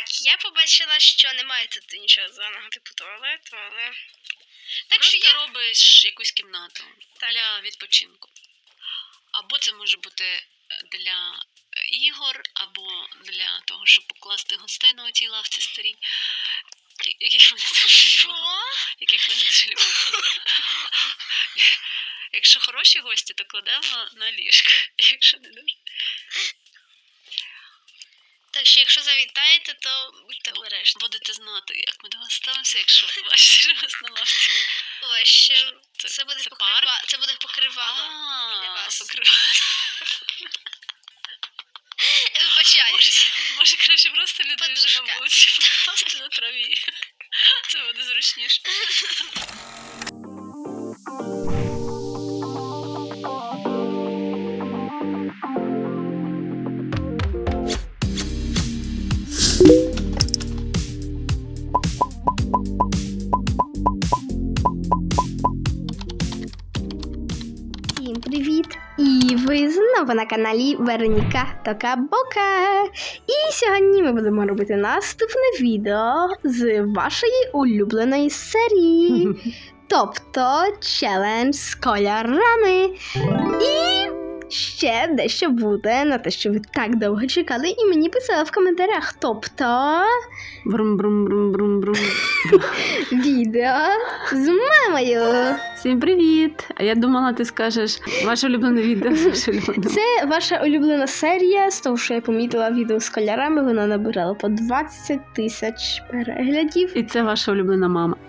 Так, я побачила, що немає тут нічого зеленого типу туалету, але. Так що я. робиш якусь кімнату Так. для відпочинку. Або це може бути для ігор, або для того, щоб покласти гостей на оцій лавці старій. Яких мене дуже? Яких. Якщо хороші гості, то кладемо на ліжко. Якщо не дуже. Так що, якщо завітаєте, то будьте обережні. Будете знати, як ми до вас ставимося, якщо бачите що вас на лавці. Ось ще. Це- Це буде це покрива... парк? Це буде покривало. для А, вас. покривало. Вибачаюсь. Може, краще просто людей на вулиці покласти на траві. Це буде зручніше. Ви на каналі Вероніка Токабока. І сьогодні ми будемо робити наступне відео з вашої улюбленої серії. Тобто челендж з кольорами. І ще дещо буде на те, що ви так довго чекали, і мені писали в коментарях. Тобто брум брум брум брум брум відео з мамою. Всім привіт! А я думала, ти скажеш ваше улюблене відео ваше улюблене. Це ваша улюблена серія, з того, що я помітила відео з кольорами, вона набирала по 20 тисяч переглядів. І це ваша улюблена мама.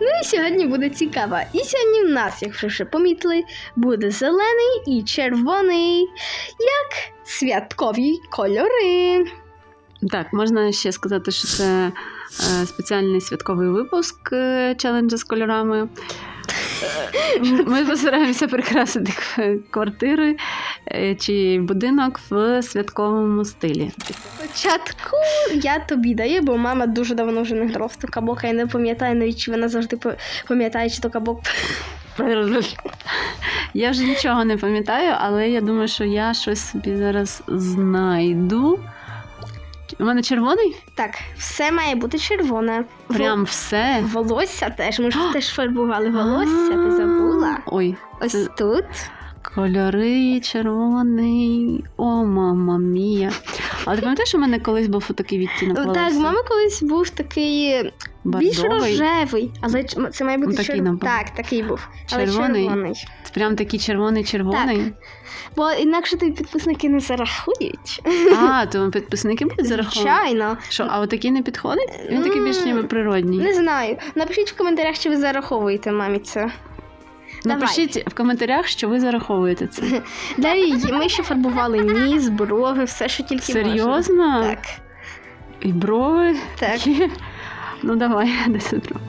Ну і сьогодні буде цікаво. І сьогодні в нас, якщо ще помітили, буде зелений і червоний, як святкові кольори. Так, можна ще сказати, що це спеціальний святковий випуск е, челенджу з кольорами. Е, Ми постараємося прикрасити квартири е, чи будинок в святковому стилі. Спочатку я тобі даю, бо мама дуже давно вже не грала в токабока і не пам'ятає навіть, чи вона завжди пам'ятає, чи токабок Я вже нічого не пам'ятаю, але я думаю, що я щось собі зараз знайду. У мене червоний? Так, все має бути червоне. Во- Прям все. Волосся теж. Ми ж теж фарбували волосся, ти забула? Ой, Ось тут. кольори, червоний. О, мама мія. Але ти пам'ятаєш, у мене колись був такий відтінок волосся? Так, в мами колись був такий більш Бордовий. рожевий, але ч- це має бути такий чер- нам був. Так, такий був. Але Червоний? червоний. Прям такий червоний-червоний. Бо інакше тобі підписники не зарахують. А, то підписники будуть зараховані? Звичайно. Що, а отакий не підходить? Він такий більш ніби природній. Не знаю. Напишіть в коментарях, чи ви зараховуєте мамі це. Напишіть в коментарях, що ви зараховуєте це. Далі ми ще фарбували ніс, брови, все, що тільки можна. Серйозно? Так. І брови? Так. Ну давай, де це брови?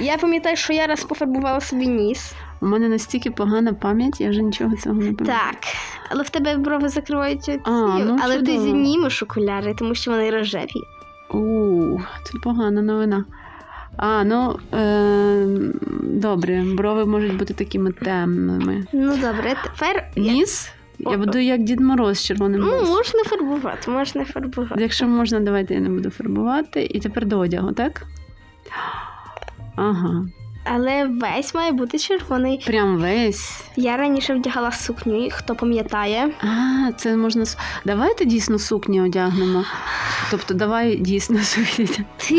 Я пам'ятаю, що я раз пофарбувала собі ніс. У мене настільки погана пам'ять, я вже нічого цього не пам'ятаю. Так. Але в тебе брови закривають оці. А, ну, але ти чудово. знімеш окуляри, тому що вони рожеві. У, це погана новина. А, ну е, добре, брови можуть бути такими темними. Ну добре, тепер Ніс? Я буду як Дід Мороз з червоним ну, носом. можна фарбувати, можна фарбувати. Якщо можна, давайте я не буду фарбувати. І тепер до одягу, так? Ага. Але весь має бути червоний. Прям весь. Я раніше вдягала сукню, хто пам'ятає. А, це можна. с- Давайте дійсно сукні одягнемо. Тобто, давай дійсно сукні. Ти...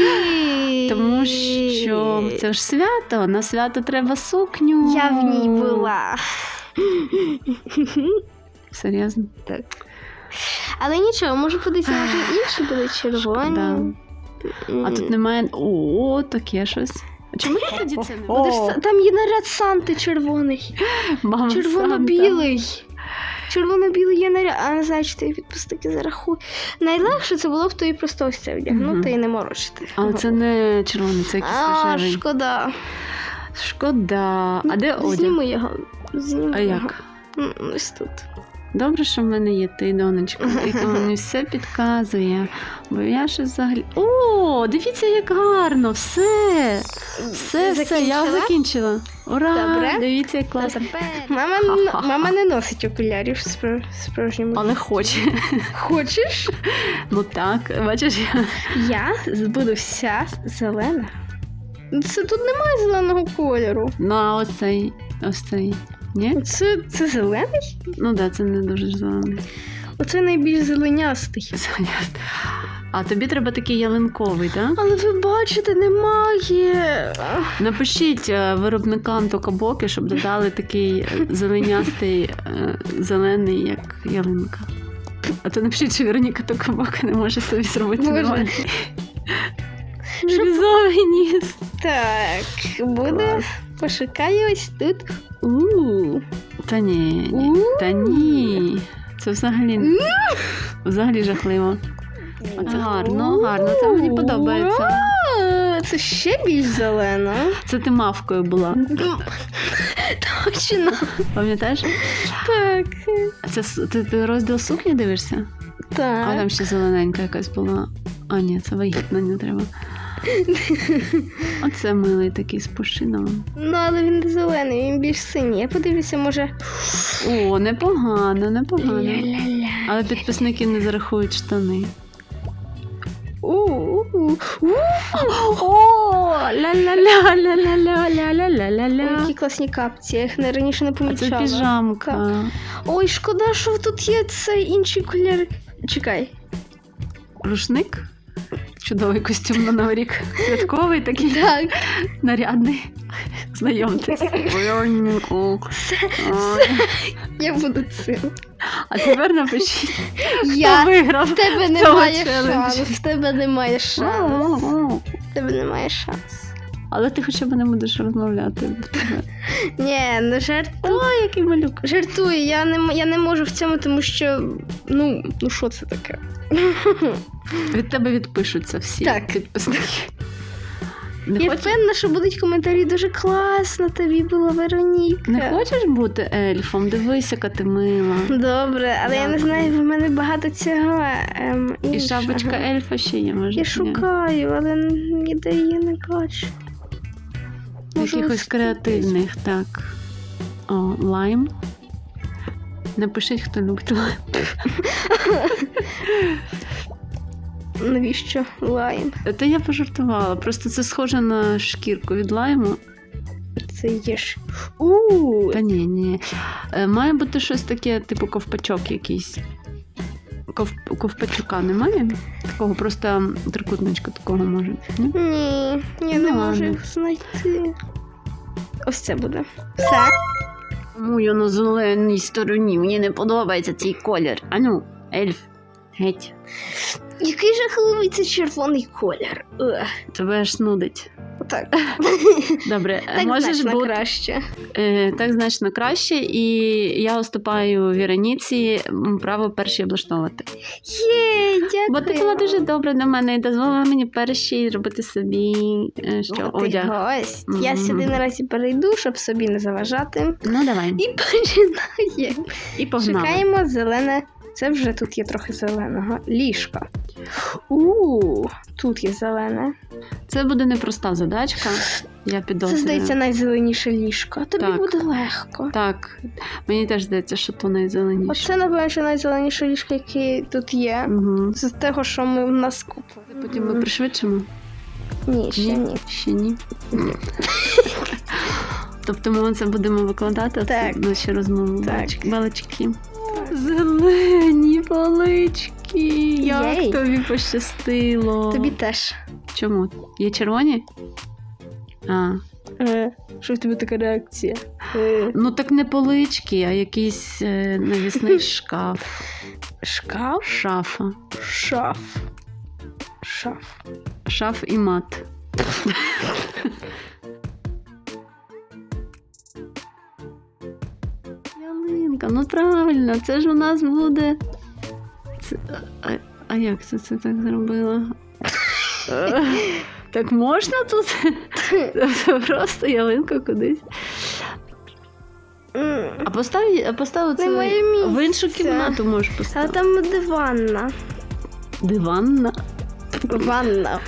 Тому що це ж свято, на свято треба сукню. Я в ній була. Серйозно? Але нічого, може подивитися, може інші будуть червоні. А тут немає. О, таке щось. А чому я тоді це не Будеш Там є наряд Санти червоний. Червоно-білий. Червоно-білий є наряд. А не знаю, чи ти відпустики зарахуй. Найлегше це було б тобі просто ось це вдягнути угу. і не морочити. Але це не червоний, це якийсь А, рожевий. шкода. Шкода. А де одяг? Зніми його. Зніми А його. як? Ось тут. Добре, що в мене є ти, донечка, яка мені все підказує. Бо я щось взагалі. О, дивіться, як гарно! Все! Все, все, я Закінчила? Ура! Добре. Дивіться, як класно. Мама, мама не носить окулярів спро- справжньому. Але хоче. Хочеш? Ну так, бачиш, я. Я буду вся зелена. Це тут немає зеленого кольору. Ну, а ось цей, ось цей. Ні? Це, це зелений? Ну так, да, це не дуже зелений. Оце найбільш зеленястий. А тобі треба такий ялинковий, так? Але ви бачите, немає. Напишіть е, виробникам токабоки, щоб додали такий зеленястий, е, зелений, як ялинка. А то напишіть, що Вероніка Токабока не може собі зробити нормальний. Вирізовий ніс. Так, буде. Клас. Пошукаю ось тут. У. Та ні, ні. Та ні. Це взагалі, взагалі жахливо. А це гарно, гарно, це мені подобається. Це ще більш зелено. Це ти мавкою була, Точно. пам'ятаєш? Так. Це ти, ти розділ сукні дивишся? Так. А там ще зелененька якась була. А, ні, це вагітна не треба. Оце милий такий з пушином. Ну, але він не зелений, він більш синій. Я подивлюся, може. О, непогано, непогано. Ля-ля-ля. Але підписники не зарахують штани. У-у-у. О, Ой. Які класні капці, я їх не раніше не А це піжамка. Ой, шкода, що тут є цей інший колір. Чекай. Рушник. Чудовий костюм на Новий рік. Святковий такий Так, нарядний. Знайомтесь. Я буду цим. А тепер напишіть, хто Я. виграв. В тебе цього немає челенджу. шансу. В тебе немає шансу. В тебе немає шансу. Але ти хоча б не будеш розмовляти. Ні, не жарт. Ой, який малюк. Жартую, я не, я не можу в цьому, тому що. Ну, ну що це таке? Від тебе відпишуться всі Так. підписники. Не, Я хоч... впевнена, що будуть коментарі дуже класно, тобі була Вероніка. не хочеш бути ельфом? Дивись, яка ти мила. Добре, але я не знаю, в мене багато цього. Ем, І іншого. шапочка ельфа ще є, може. Я шукаю, але ніде її не бачу. Може, Якихось креативних, так. О, лайм. Напишіть, хто любить лайм. Навіщо лайм? Та я пожартувала. Просто це схоже на шкірку від лайму. Це є ж. Та ні, ні. Е, Має бути щось таке, типу ковпачок якийсь. Ков... Ковпачука немає? Такого просто трикутничка такого може. Ні? Ні, я Ну, не можу ладно. їх знайти. Ось це буде. Все. Тому я на зеленій стороні. Мені не подобається цей колір. Ану, ельф. Геть. Який жахливий це червоний колір. Ех, Тебе аж нудить. Так, Добре, так можеш значно бути краще. е, так значно краще, і я уступаю Віроніці право перші облаштовувати. Є, дякую. Бо ти була дуже добра до мене і дозволила мені перші робити собі е, що, О, ти одяг. гость. Я сюди наразі перейду, щоб собі не заважати. Ну давай. І починаємо. І погнали. Шукаємо зелене. Це вже тут є трохи зеленого. Ліжко. У, тут є зелене. Це буде непроста задачка. Я Це, здається, найзеленіше ліжко. Тобі Так. буде легко. Так, мені теж здається, що то найзеленіше. Оце, напевно, що найзеленіше ліжко, яке тут є. Угу. З того, що ми в нас купили. Потім ми пришвидшимо. Ні, ще ні. Ще ні. Тобто ми це будемо викладати Так. наші розмови. Так. Балачки. Зелені балички. Як Єй. тобі пощастило. Тобі теж. Чому? Є червоні? А. Е, що в тебе така реакція? Е, Ну так не полички, а якийсь е, навісний шкаф. шкаф? Шафа. Шаф. Шаф. Шаф і мат. Ялинка, ну правильно, це ж у нас буде. Це... А, а як це, це так зробила? Так можна тут? Просто ялинка кудись. А постав, а постав це в іншу кімнату можеш поставити. там буде ванна. Диванна. Ванна.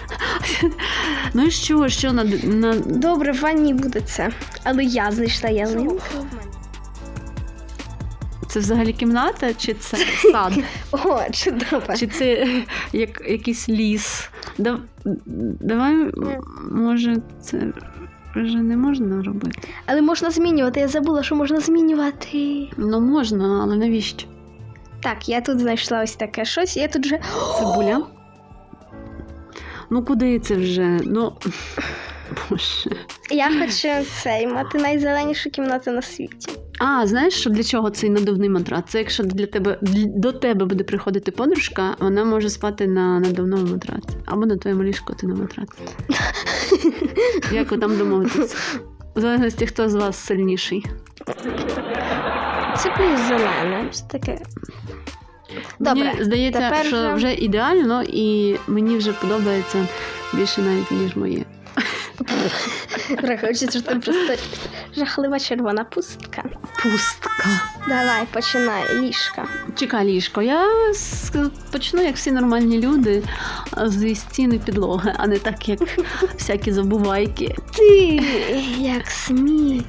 Ну і що, що на, на... Добре, в ванні буде це. Але я знайшла ялинку. Це взагалі кімната, чи це сад? О, чудово. Чи це як, якийсь ліс? Да, давай, може, це вже не можна робити. Але можна змінювати. Я забула, що можна змінювати. Ну можна, але навіщо? Так, я тут знайшла ось таке щось. Я тут вже. Цибуля? Ну куди це вже? Ну. Боже. Я хочу цей мати найзеленішу кімнату на світі. А, знаєш, для чого цей надувний матрац? Це якщо для тебе до тебе буде приходити подружка, вона може спати на надувному матраці. Або на твоєму ліжку, ти на матраці. Як ви там домовитесь? В залежності, хто з вас сильніший. Це плюс зелене. Ось таке. Добре. Мені здається, тепер що вже ідеально, і мені вже подобається більше навіть, ніж моє. Враховуючи, що там просто жахлива червона пустка. Пустка. Давай, починай, ліжка. Чекай, ліжко. Я почну, як всі нормальні люди, зі стіни підлоги, а не так, як всякі забувайки. Ти як смі.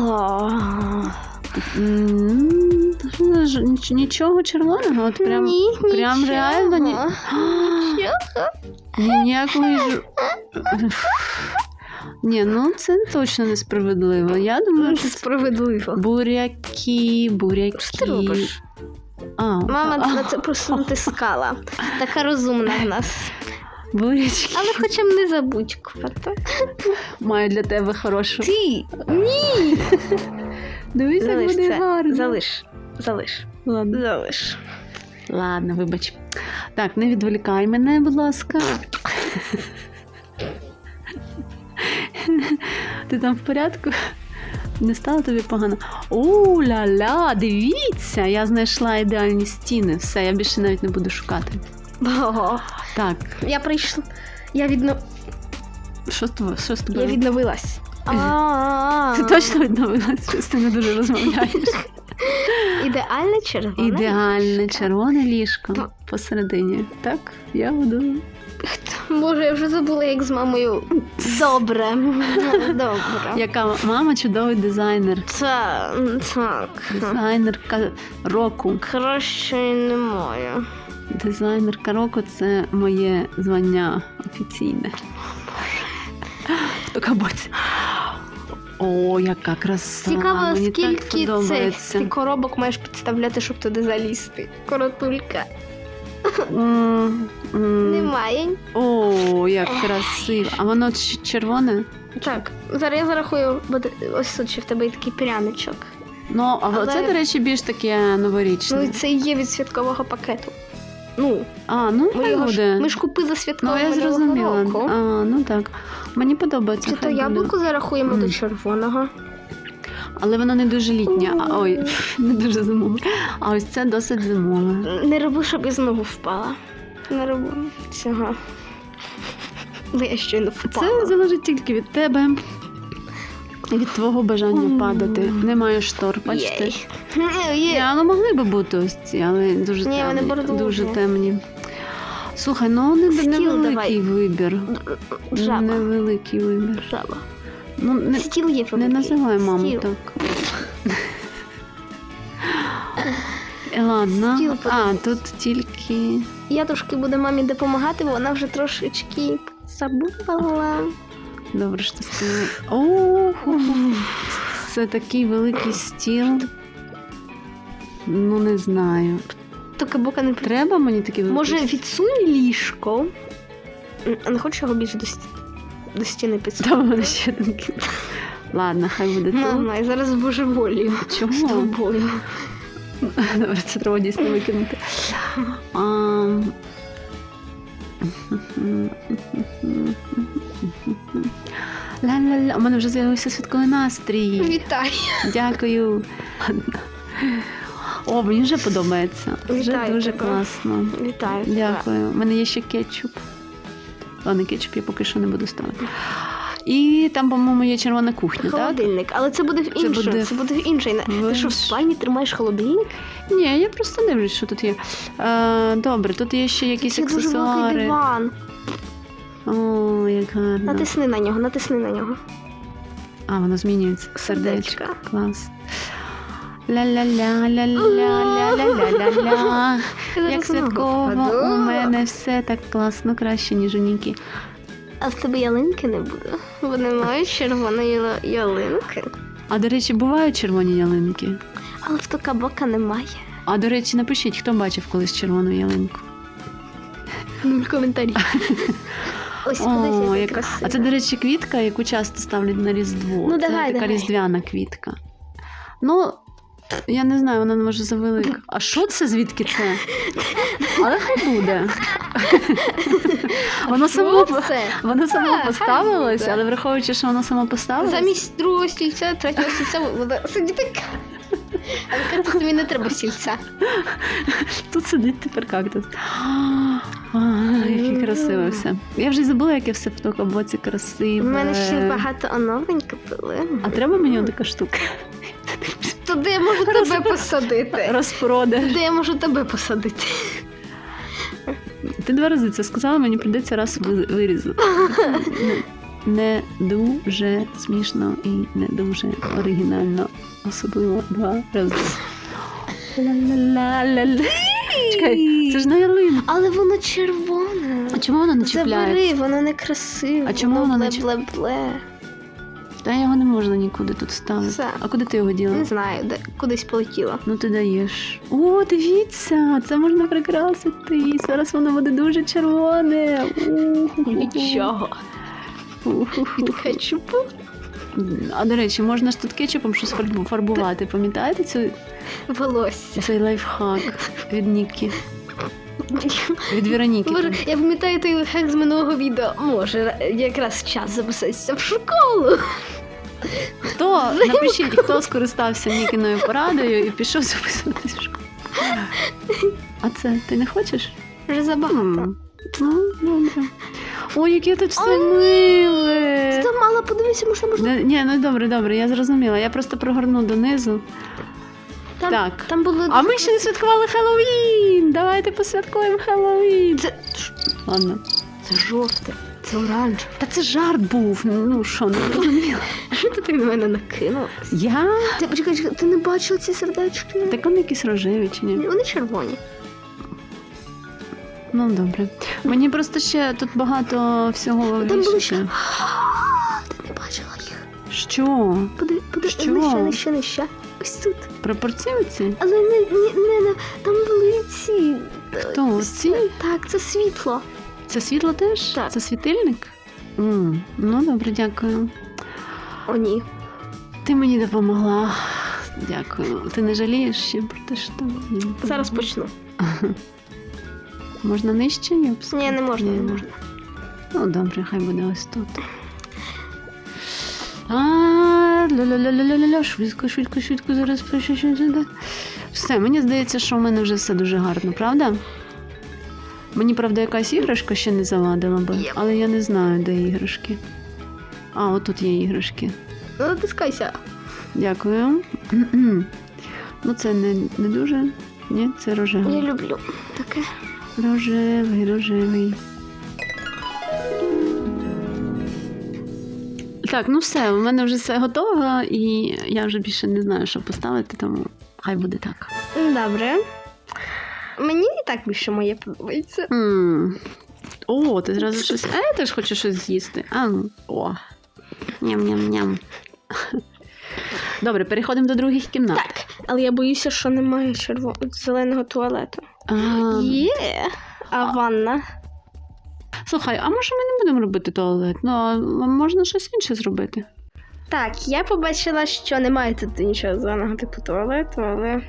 О. М, та що ж, ніч- Нічого червоного, от прям, Ні, прям нічого. реально ні. Нічого. Ніякої ж. Ні, ну це точно несправедливо. Я думаю, що це Справедливо. буряки, буряки. Що ти робиш? А, Мама а, на це просто натискала. Така розумна в нас. бурячки. Але хоча б не забудь купити. Маю для тебе хорошу. Ти! Ні! Дивись, як Залиш буде це. гарно. Залиш. Залиш. Ладно. Залиш. Ладно, вибач. Так, не відволікай мене, будь ласка. Ти там в порядку? Не стало тобі погано? У ля-ля, дивіться, я знайшла ідеальні стіни. Все, я більше навіть не буду шукати. Ого. Так, Я прийшла. Я відно... що з тобою? Що з Я тобою? відновилась. Ти точно відновилась, щось ти не дуже розмовляєш. Ідеальне червоне. Ідеальне червоне ліжко посередині. Так, я буду. Боже, я вже забула, як з мамою. Добре. Добре. Яка мама чудовий дизайнер. Це так. Дизайнерка року. Краще немає. Дизайнерка року це моє звання офіційне. В Токабоці. О, яка краса! Цікаво, Мені так скільки цих ти коробок маєш підставляти, щоб туди залізти. Коротулька. М, м. Немає. О, як красиво. А воно ч- червоне? Так, зараз я зарахую, буде ось тут ще в тебе є такий пряничок. Ну, а Але- це, до речі, більш таке новорічне. Ну і це і є від святкового пакету. Ну, А, ну ми, хай його буде. ж, ми ж купили Ну, я минулого зрозуміла. року. А, ну так. Мені подобається. Чи то хай буде. яблуко зарахуємо Мгм. до червоного? Але воно не дуже літнє. А, ой, не дуже зимове. А ось це досить зимове. Не роби, щоб я знову впала. Не роби цього. Бо я щойно впала. Це залежить тільки від тебе. Від твого бажання падати. Немає штор, бачите? Єй. Ні, Ні, ну могли би бути ось ці, але дуже Ні, вони темні. бордові. Дуже темні. Слухай, ну не, Стіл невеликий давай. вибір. Жаба. Невеликий вибір. Жаба. Ну, не, Стіл є не називай маму Стіл. так. Ладно. Стіл А, подивись. тут тільки. Я трошки буду мамі допомагати, бо вона вже трошечки забувала. Добре, що ти сказала. Це такий великий стіл. Ну, не знаю. Тільки бока не Треба мені такий великий Може, стіл? відсунь ліжко? М, А не хочеш його більше до, сті... до стіни Там підставити? ще один кіт. Ладно, хай буде тут. Мама, я зараз божеволію з Чому? тобою. Добре, це треба дійсно викинути. А... Ла-ла-ла, у мене вже з'явився святковий настрій. Вітаю. Дякую. О, мені вже подобається. Вже Вітаю дуже тебе. класно. Вітаю. тебе. Дякую. У мене є ще кетчуп. А не кетчуп я поки що не буду ставити. І там, по-моєму, є червона кухня, так? Але це буде в Це буде Це буде в інший. в- Ти що в спальні тримаєш холодильник? Ні, я просто дивлюсь, що тут є. Е, добре, тут є ще якісь дуже великий аксесуари. диван. О, як гарно. Натисни на нього, натисни на нього. А, воно змінюється. Сердечко. Сердечко. Клас. Ля-ля-ля-ля-ля-ля-ля-ля-ля. Як святково, у мене все так класно, краще, ніж у Нікі. А в тебе ялинки не буде. Бо немає червоної ялинки. А до речі, бувають червоні ялинки. Але в токабока немає. А до речі, напишіть, хто бачив колись червону ялинку. Нуль коментарів. Ось О, красива. А це, до речі, квітка, яку часто ставлять на Різдво. Ну, це давай, така давай. різдвяна квітка. Ну, я не знаю, вона може завелика. А що це звідки це? Але хай буде. Воно само, це? воно само А, поставилось, але враховуючи, що воно само поставилось. Замість другого стільця, третього стільця буде сидіти. Але кактус тобі не треба стільця. Тут сидить тепер кактус. А, яке красиве все. Я вже й забула, яке все в токабоці У красиве. мене ще багато оновлень купили. А треба мені така штука? Туди я можу тебе посадити. Розпродаж. Туди я можу тебе посадити. Ти два рази це сказала, мені прийдеться раз ви- вирізати. Не дуже смішно і не дуже оригінально. Особливо два рази. Ла-ла-ла-ла-ла. Чекай, це ж не ялинка. Але воно червоне. А чому воно не чіпляється? Забери, воно не красиве. А чому воно не бле-бле-бле? Та його не можна нікуди тут ставити. Все. А куди ти його діла? Не знаю, де кудись полетіло. Ну ти даєш. О, дивіться, це можна прикрасити. Зараз воно буде дуже червоне. Нічого. Кетчупу. А до речі, можна ж тут кетчупом щось фарбувати. Пам'ятаєте цю, Волосся. цей лайфхак від Нікі? Від Вероніки. Боже, я пам'ятаю той хек з минулого відео. Може, якраз час записатися в школу. Хто напишіть, хто скористався Нікіною порадою і пішов записуватись в школу. А це ти не хочеш? Вже забагато. Ну, добре. Ой, яке тут все миле. Ти мала подивитися, можна можна. Ні, ну добре, добре, я зрозуміла. Я просто прогорну донизу. Там, Так. там було. А ми ще не святкували Хеллоуін! Давайте посвяткуємо Хеллоуін. Це, Ладно. це жовте, це оранжеве. Та це жарт був. Ну що, не зрозуміла. Що ти на мене накинув? Я? Ти почекай, чекай, ти не бачила ці сердечки? Так вони якісь рожеві чи ні? Вони червоні. Ну добре. Мені просто ще тут багато всього Там були ще. Ти не бачила їх. Що? Поди, поди, Що? нижче, нижче, нижче. Ось тут. пропорцівці. Але не, не, не, не там були ці. Хто? Ці? Так, це світло. Це світло теж? Так. Це світильник? М, Ну добре, дякую. О, ні. Ти мені допомогла. Дякую. Ти не жалієш ще про те, що? Ні. Зараз почну. Можна нижче? Я Ні, не можна, Ні. не можна. Ну, добре, хай буде ось тут. А, ля-ля-ля-ля-ля-ля, швидко, швидко, швидко, зараз. Все, мені здається, що в мене вже все дуже гарно, правда? Мені, правда, якась іграшка ще не завадила би, але я не знаю, де іграшки. А, отут є іграшки. Натискайся. Дякую. Ну, це не, не дуже. Ні, це рожевий. Я люблю таке. Рожевий, рожевий. Так, ну все, у мене вже все готово, і я вже більше не знаю, що поставити, тому хай буде так. Добре. Мені і так більше моє подобається. м О, ти зразу щось. А я теж хочу щось з'їсти. А, ну, о. Ням-ням-ням. Добре, переходимо до других кімнат. Так, але я боюся, що немає червоного зеленого туалету. А, Є. А ванна? Слухай, а може ми не будемо робити туалет? Ну, а можна щось інше зробити. Так, я побачила, що немає тут нічого зеленого типу туалету, але.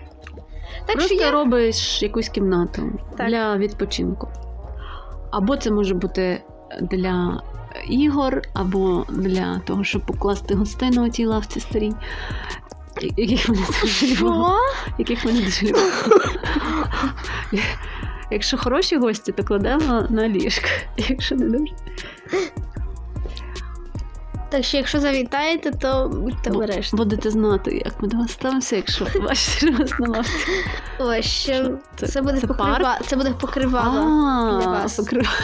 Так Просто що я... робиш якусь кімнату Так. для відпочинку. Або це може бути для ігор, або для того, щоб покласти гостей на тій лавці старій. Яких мене дуже любимо. Яких мене дуже любимо. Якщо хороші гості, то кладемо на ліжко. Якщо не дуже. Так що, якщо завітаєте, то будьте Бу- обережні. Будете знати, як ми до вас ставимося, якщо побачите що вас на лавці. Ось Що, це, це- буде це покрива... це буде покривало. Для вас. покрив-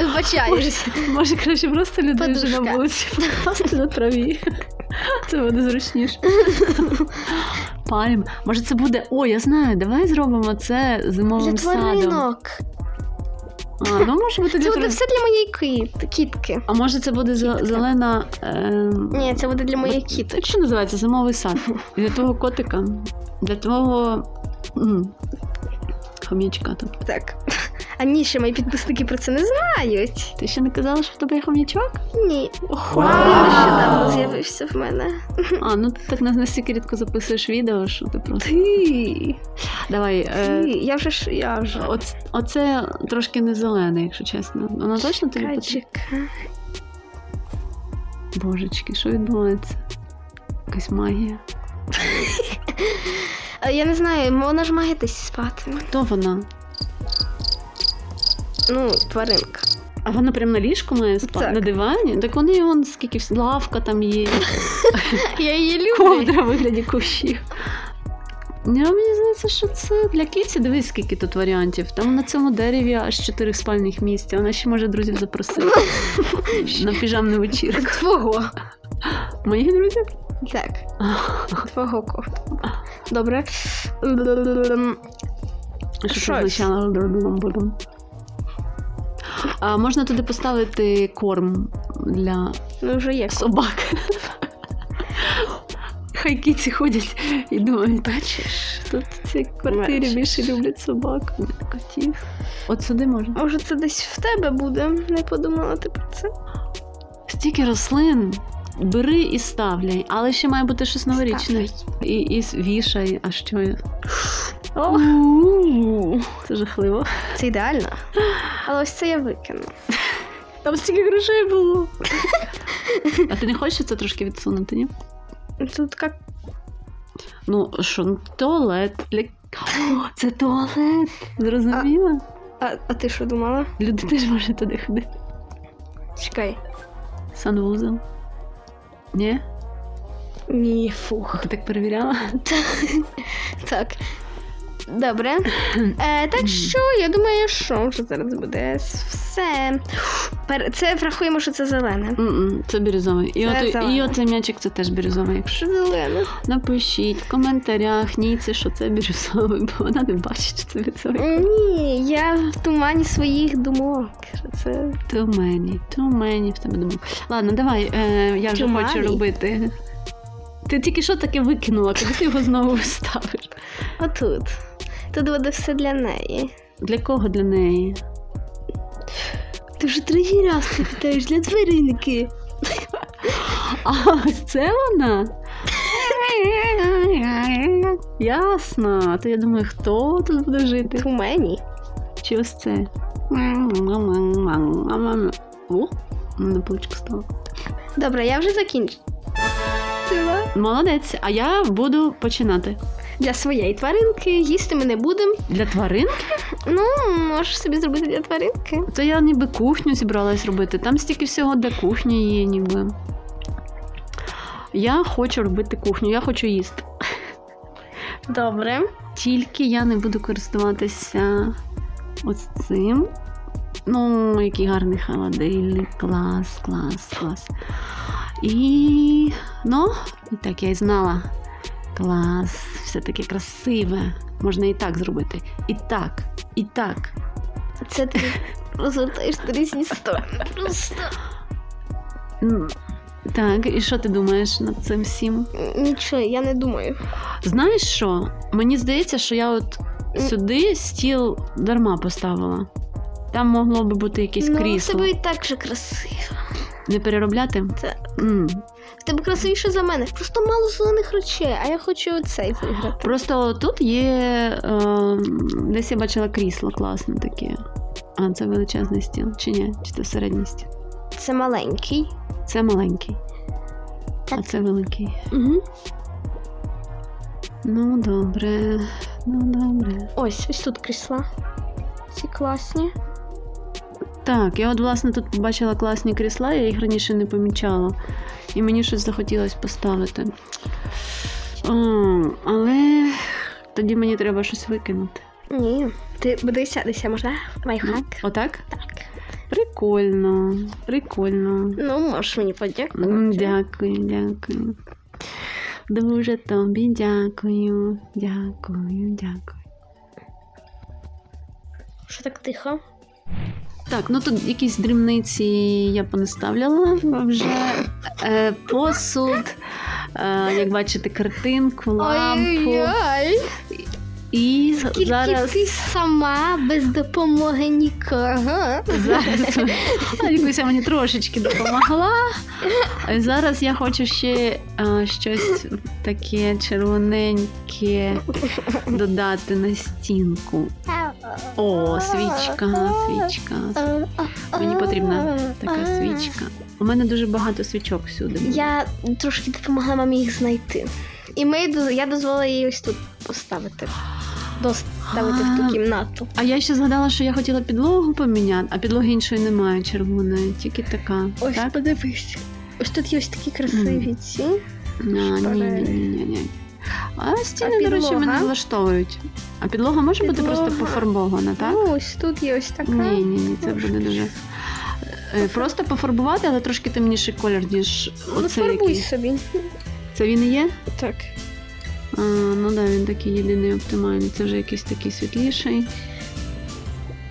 Вибачаюсь. Може, краще просто людей вже на вулиці, просто на траві. Це буде зручніше. Пальм. Може, це буде. О, я знаю, давай зробимо це Для зимовим садом. тваринок. А, ну може бути Це для буде тварин. все для моєї кит- кітки. А може це буде зе- зелена. Е... Ні, це буде для моєї кітки. Так що називається зимовий сад? Для твого котика, для твого м, хом'ячка. Так. А ні, ще мої підписники про це не знають. Ти ще не казала, що в тебе є хом'ячок? Ні. Він нещодавно з'явився в мене. А, ну ти так настільки рідко записуєш відео, що ти просто. Ти. Давай. Е... Ти. Я вже ж я вже. Оц, оце трошки не зелене, якщо чесно. Воно точно тобі потрібно? Чекай. Божечки, що відбувається? Якась магія. Я не знаю, вона ж має десь спати. Хто вона? Ну, тваринка. А вона прямо на ліжку має спати? Так. На дивані? Так вони вон скільки лавка там є, Я її люблю. ковдра вигляді кущів. Ну, мені здається, що це для кіці. Дивись, скільки тут варіантів. Там на цьому дереві аж чотири спальних місця. Вона ще може друзів запросити на піжамну вечірку. Твого. Моїх друзів? Так, твого кофта. Добре. Що означало? А можна туди поставити корм для Ну, вже є. собак. Хай кіці ходять і думають, бачиш, тут в цій квартирі Бачиш. більше люблять собак, котів. От сюди можна. Може, це десь в тебе буде. Не подумала ти про це. Стільки рослин. Бери і ставляй, але ще має бути щось новорічне. І, і вішай, а що я. О, це жахливо. Це ідеально. Але ось це я викину. Там стільки грошей було. А ти не хочеш це трошки відсунути, ні? Тут як Ну, що, ну, туалет. Для... О, це туалет. Зрозуміла? А, а ти що думала? Люди теж можуть туди ходити. Чекай. Санвузол. Ні? Ні, фух. Ти так перевіряла? Так. Добре. Е, так що, я думаю, що вже зараз буде все. Це врахуємо, що це зелене. Це бірюзовий. І, Це от, і оцей м'ячик це теж бірюзовий. Якщо зелене? напишіть в коментарях, ніці, що це бірюзовий, бо вона не бачить, що це бірюзовий. Ні, я в тумані своїх думок. Це many, too many в тебе думок. Ладно, давай, е, я вже хочу робити. Ти тільки що таке викинула, коли ти його знову вставиш? отут. Тут буде все для неї. Для кого для неї? Ти вже третій раз ти питаєш для тваринки. А ось це вона? Ясно. А то я думаю, хто тут буде жити? Тумені. Чи ось це? О, на поличку стало. Добре, я вже закінчила. Молодець, а я буду починати. Для своєї тваринки їсти ми не будемо. Для тварин? Ну, можеш собі зробити для тваринки. То я ніби кухню зібралась робити. Там стільки всього для кухні є, ніби. Я хочу робити кухню, я хочу їсти. Добре. Тільки я не буду користуватися ось цим. Ну, який гарний холодильник. Клас, клас, клас. І. Ну, і так я і знала. Клас, все таке красиве. Можна і так зробити. І так, і так. Це ти розвертаєш різні сторони. Просто Так, і що ти думаєш над цим всім? нічого, я не думаю. Знаєш що? Мені здається, що я от сюди стіл дарма поставила. Там могло би бути якесь ну, крісло. тебе і так же красиво. Не переробляти? Так. М. В тебе красивіше за мене. Просто мало зелених речей, а я хочу оцей виграти. Просто тут є. Е, десь я бачила крісло класне таке. А це величезний стіл. Чи ні? Чи це середній стіл? Це маленький. Це маленький. А це великий. Угу. Ну, добре. Ну, добре. Ось, ось тут крісла. Ці класні. Так, я от власне тут побачила класні крісла, я їх раніше не помічала. І мені щось захотілося поставити. О, але тоді мені треба щось викинути. Ні. Ти будеш сядися, можна? Лайфхак? Отак? Так. Прикольно, прикольно. Ну, можеш мені подякувати. Дякую, дякую. Дуже тобі дякую. Дякую, дякую. Що так тихо? Так, ну тут якісь дрібниці я понаставляла вже. Е, посуд, е, як бачите, картинку, лампу. Ой-ой-ой. І Тільки зараз. ти сама без допомоги нікого. Зараз Алікуся мені трошечки допомогла. Зараз я хочу ще а, щось таке червоненьке додати на стінку. О, свічка, свічка. Мені потрібна така свічка. У мене дуже багато свічок всюди. Я трошки допомогла мамі їх знайти. І ми, я дозволила її ось тут поставити. Доставити в ту кімнату. А я ще згадала, що я хотіла підлогу поміняти, а підлоги іншої немає червоної, тільки така. Ось так? подивись. Ось тут є ось такі красиві ці. А, ні. А стіни, до речі, підлога? мене влаштовують. А підлога може бути просто пофарбована, так? Ну, ось тут є ось така. Ні, ні, ні, це буде дуже. Е, Просто пофарбувати, але трошки темніший колір, ніж Ну, оцей фарбуй який. собі. Це він і є? Так. А, ну да, він такий єдиний оптимальний. Це вже якийсь такий світліший.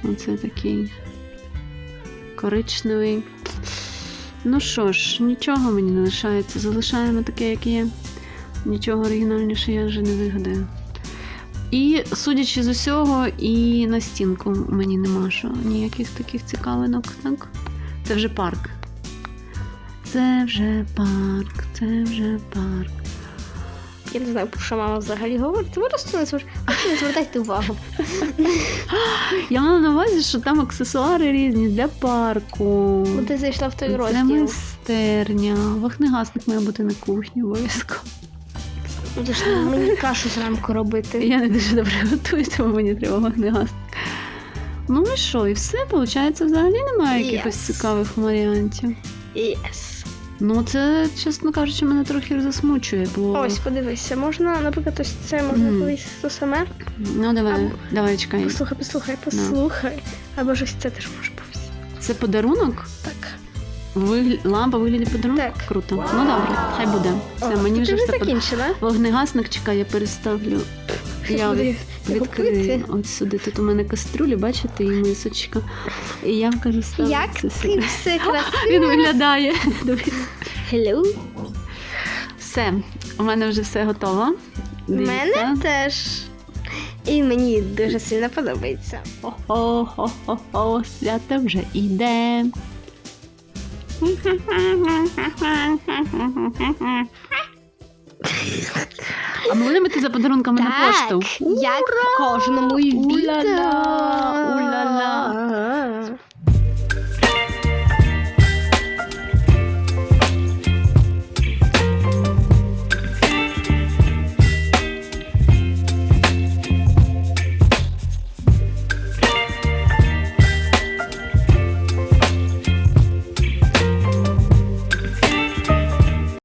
Оце такий коричневий. Ну що ж, нічого мені не лишається. Залишаємо таке, як є. Нічого оригінальніше я вже не вигадаю. І, судячи з усього, і на стінку мені нема що. Ніяких таких цікавинок. Так? Це вже парк. Це вже парк, це вже парк. Я не знаю, про що мама взагалі говорить. Просто не звертайте увагу. Я мала на увазі, що там аксесуари різні для парку. Бо ти зайшла в той Це розділ. майстерня. Вогнегасник має бути на кухні обов'язково. Будеш мені кашу зранку робити. Я не дуже добре готую, тому мені треба вогнегасник. Ну і що, і все, виходить, взагалі немає якихось цікавих варіантів. Yes. Ну, це, чесно кажучи, мене трохи засмучує, бо. Ось, подивися, можна, наприклад, ось це можна Мгм. колись то саме. Ну, давай, Або- давай, чекай. Послухай, послухай, послухай. Або ж ось це теж може бути. Це подарунок? Так. Вигля... Лампа вигляді подарунку? Так. Круто. Ну добре, хай буде. Все, О, мені вже все под... Вогнегасник, чекай, я переставлю. Я від- відкрию от сюди. Тут у мене кастрюлі, бачите, і мисочка. І я кажу, ставлю Як це ти все красиво. Він виглядає. Hello. Все, у мене вже все готово. У мене теж. І мені дуже сильно подобається. О-хо-хо-хо, свято вже іде. А ми будемо йти за подарунками на пошту. Як в кожному відео. Ула-ла, ула-ла.